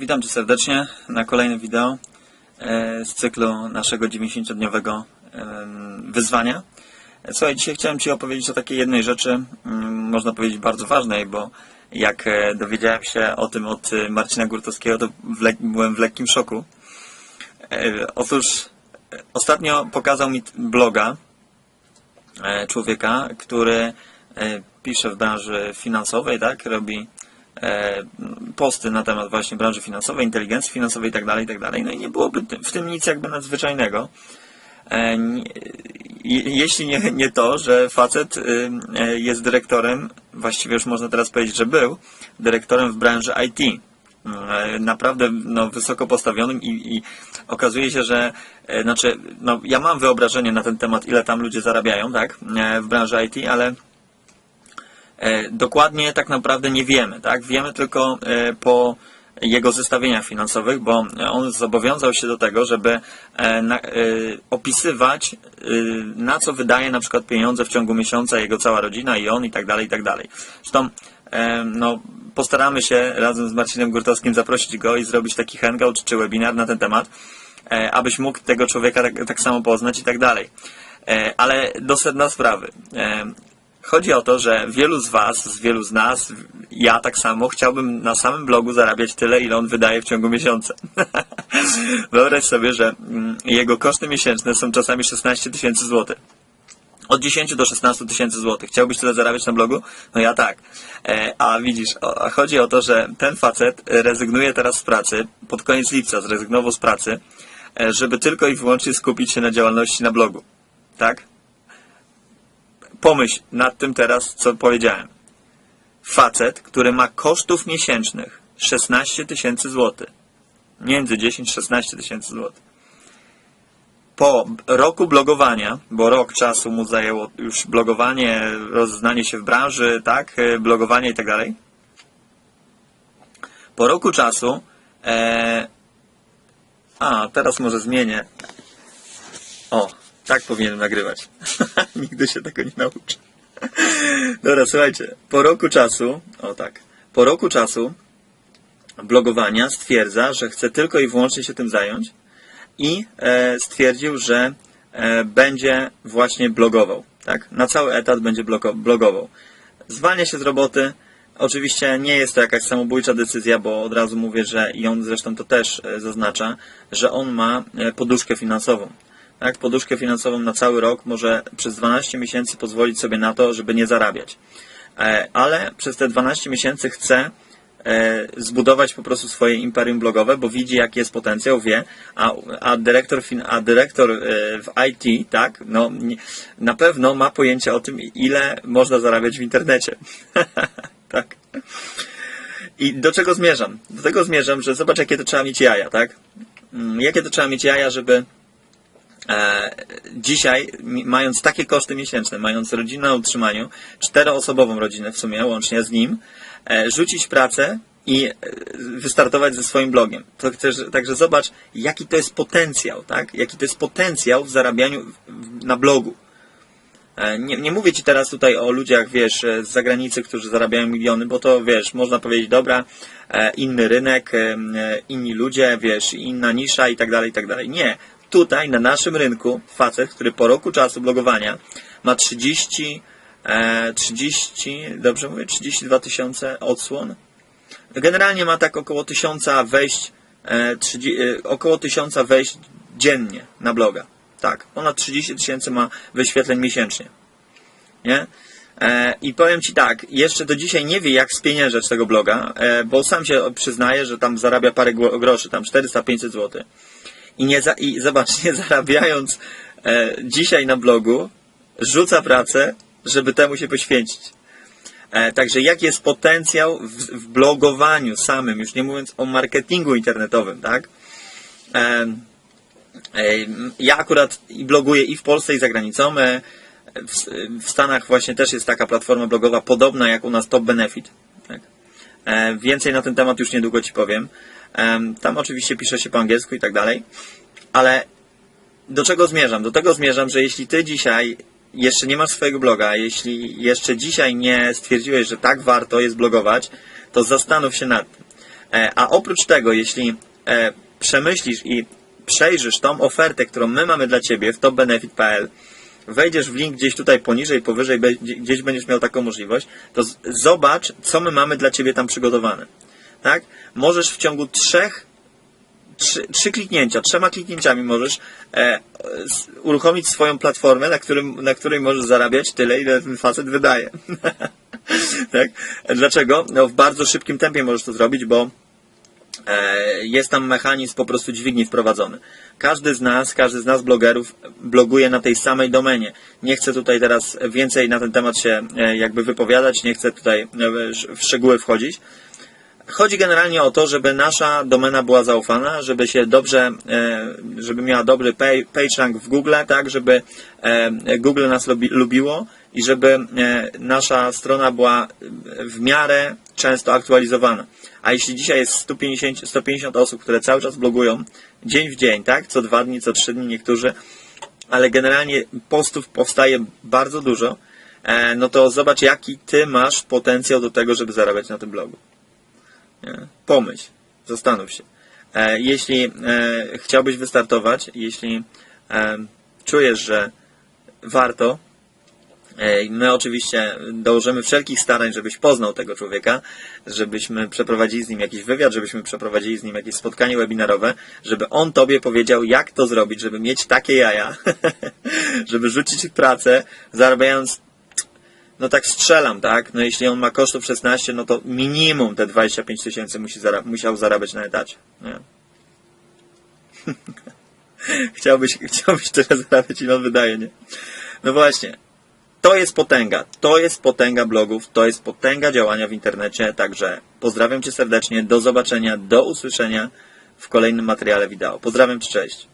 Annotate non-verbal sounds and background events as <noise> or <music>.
Witam Cię serdecznie na kolejnym wideo e, z cyklu naszego 90-dniowego em, wyzwania. Słuchaj, dzisiaj chciałem Ci opowiedzieć o takiej jednej rzeczy, mm, można powiedzieć bardzo ważnej, bo jak e, dowiedziałem się o tym od e, Marcina Gurtowskiego, to byłem w lekkim szoku. Otóż ostatnio pokazał mi bloga człowieka, który pisze w branży finansowej, tak, robi posty na temat właśnie branży finansowej, inteligencji finansowej i tak dalej, i tak. No i nie byłoby w tym nic jakby nadzwyczajnego. E, Jeśli nie, nie to, że facet y, e, jest dyrektorem, właściwie już można teraz powiedzieć, że był dyrektorem w branży IT. E, Naprawdę no, wysoko postawionym i, i okazuje się, że e, znaczy, no, ja mam wyobrażenie na ten temat, ile tam ludzie zarabiają, tak, e, w branży IT, ale E, Dokładnie tak naprawdę nie wiemy, tak? Wiemy tylko e, po jego zestawieniach finansowych, bo on zobowiązał się do tego, żeby e, e, opisywać, e, na co wydaje na przykład pieniądze w ciągu miesiąca jego cała rodzina i on i tak dalej, i tak dalej. Zresztą e, no, postaramy się razem z Marcinem Gurtowskim zaprosić go i zrobić taki hangout czy webinar na ten temat, e, abyś mógł tego człowieka tak, tak samo poznać i tak dalej. E, Ale do sedna sprawy. Chodzi o to, że wielu z Was, z wielu z nas, ja tak samo, chciałbym na samym blogu zarabiać tyle, ile on wydaje w ciągu miesiąca. <laughs> Wyobraź sobie, że mm, jego koszty miesięczne są czasami 16 tysięcy złotych. Od 10 do 16 tysięcy złotych. Chciałbyś tyle zarabiać na blogu? No ja tak. E, a widzisz, o, a chodzi o to, że ten facet rezygnuje teraz z pracy, pod koniec lipca zrezygnował z pracy, e, żeby tylko i wyłącznie skupić się na działalności na blogu. Tak? Pomyśl nad tym teraz, co powiedziałem. Facet, który ma kosztów miesięcznych 16 tysięcy złotych. Między 10-16 tysięcy złotych. Po roku blogowania, bo rok czasu mu zajęło już blogowanie, rozeznanie się w branży, tak, e, blogowanie i tak dalej. Po roku czasu, e, a teraz może zmienię. O, tak powinienem nagrywać. <laughs> Nigdy się tego nie nauczę. Dobra, słuchajcie. Po roku czasu, o tak, po roku czasu blogowania stwierdza, że chce tylko i wyłącznie się tym zająć i e, stwierdził, że e, będzie właśnie blogował. Tak? Na cały etat będzie blogował. Zwalnia się z roboty. Oczywiście nie jest to jakaś samobójcza decyzja, bo od razu mówię, że i on zresztą to też e, zaznacza, że on ma poduszkę finansową. Tak, poduszkę finansową na cały rok może przez 12 miesięcy pozwolić sobie na to, żeby nie zarabiać. E, Ale przez te 12 miesięcy chce e, zbudować po prostu swoje imperium blogowe, bo widzi jaki jest potencjał, wie, a, a dyrektor, a dyrektor e, w IT, tak, no na pewno ma pojęcie o tym, ile można zarabiać w internecie. <laughs> tak. I do czego zmierzam? Do tego zmierzam, że zobacz jakie to trzeba mieć jaja, tak? Mm, Jakie to trzeba mieć jaja, żeby dzisiaj, mi- mając takie koszty miesięczne, mając rodzinę na utrzymaniu, czteroosobową rodzinę w sumie, łącznie z nim, e, rzucić pracę i e, wystartować ze swoim blogiem. To też, także zobacz, jaki to jest potencjał, tak? Jaki to jest potencjał w zarabianiu na blogu. E, Nie, nie mówię Ci teraz tutaj o ludziach, wiesz, e, z zagranicy, którzy zarabiają miliony, bo to, wiesz, można powiedzieć, dobra, e, inny rynek, e, e, inni ludzie, wiesz, inna nisza i tak dalej, i tak dalej. Nie. Tutaj, na naszym rynku, facet, który po roku czasu blogowania ma 30, e, 30, dobrze mówię, 32 tysiące odsłon. Generalnie ma tak około tysiąca wejść, e, 30, e, około tysiąca wejść dziennie na bloga. Tak, ponad 30 tysięcy ma wyświetleń miesięcznie. Nie? E, I powiem Ci tak, jeszcze do dzisiaj nie wie jak spieniężać tego bloga, e, bo sam się przyznaje, że tam zarabia parę groszy, tam 400-500 zł. I, nie za, I zobacz, nie zarabiając e, dzisiaj na blogu, rzuca pracę, żeby temu się poświęcić. E, Także jaki jest potencjał w, w blogowaniu samym, już nie mówiąc o marketingu internetowym, tak? E, e, Ja akurat bloguję i w Polsce, i za granicą. E, w Stanach właśnie też jest taka platforma blogowa podobna jak u nas Top Benefit. E, Więcej na ten temat już niedługo Ci powiem. Em, Tam oczywiście pisze się po angielsku i tak dalej. Ale do czego zmierzam? Do tego zmierzam, że jeśli Ty dzisiaj jeszcze nie masz swojego bloga, jeśli jeszcze dzisiaj nie stwierdziłeś, że tak warto jest blogować, to zastanów się nad tym. E, a oprócz tego, jeśli e, przemyślisz i przejrzysz tą ofertę, którą my mamy dla Ciebie w topbenefit.pl, wejdziesz w link gdzieś tutaj poniżej, powyżej, gdzieś będziesz miał taką możliwość, to zobacz, co my mamy dla Ciebie tam przygotowane. Tak? Możesz w ciągu trzech trzy, trzy kliknięcia, trzema kliknięciami możesz e, uruchomić swoją platformę, na, którym, na której możesz zarabiać tyle, ile ten facet wydaje. <laughs> tak? Dlaczego? No, w bardzo szybkim tempie możesz to zrobić, bo jest tam mechanizm po prostu dźwigni wprowadzony. Każdy z nas, każdy z nas blogerów bloguje na tej samej domenie. Nie chcę tutaj teraz więcej na ten temat się e, jakby wypowiadać, nie chcę tutaj e, w szczegóły wchodzić. Chodzi generalnie o to, żeby nasza domena była zaufana, żeby się dobrze, e, żeby miała dobry PageRank w Google, tak, żeby e, Google nas lubi, lubiło i żeby e, nasza strona była w miarę często aktualizowana. A jeśli dzisiaj jest 150, 150 osób, które cały czas blogują, dzień w dzień, tak, co dwa dni, co trzy dni niektórzy, ale generalnie postów powstaje bardzo dużo, e, no to zobacz, jaki ty masz potencjał do tego, żeby zarabiać na tym blogu. Pomyśl, zastanów się. E, jeśli e, chciałbyś wystartować, jeśli czujesz, że warto, my oczywiście dołożymy wszelkich starań, żebyś poznał tego człowieka, żebyśmy przeprowadzili z nim jakiś wywiad, żebyśmy przeprowadzili z nim jakieś spotkanie webinarowe, żeby on tobie powiedział, jak to zrobić, żeby mieć takie jaja, <laughs> żeby rzucić pracę, zarabiając no tak strzelam, tak? No jeśli on ma kosztów 16, no to minimum te 25 tysięcy musi musiał zarabiać na etacie. Nie? <laughs> chciałbyś, chciałbyś tyle zarabiać, ile on wydaje, nie? No właśnie. To jest potęga. To jest potęga blogów, to jest potęga działania w internecie, także pozdrawiam Cię serdecznie, do zobaczenia, do usłyszenia w kolejnym materiale wideo. Pozdrawiam Cię, cześć.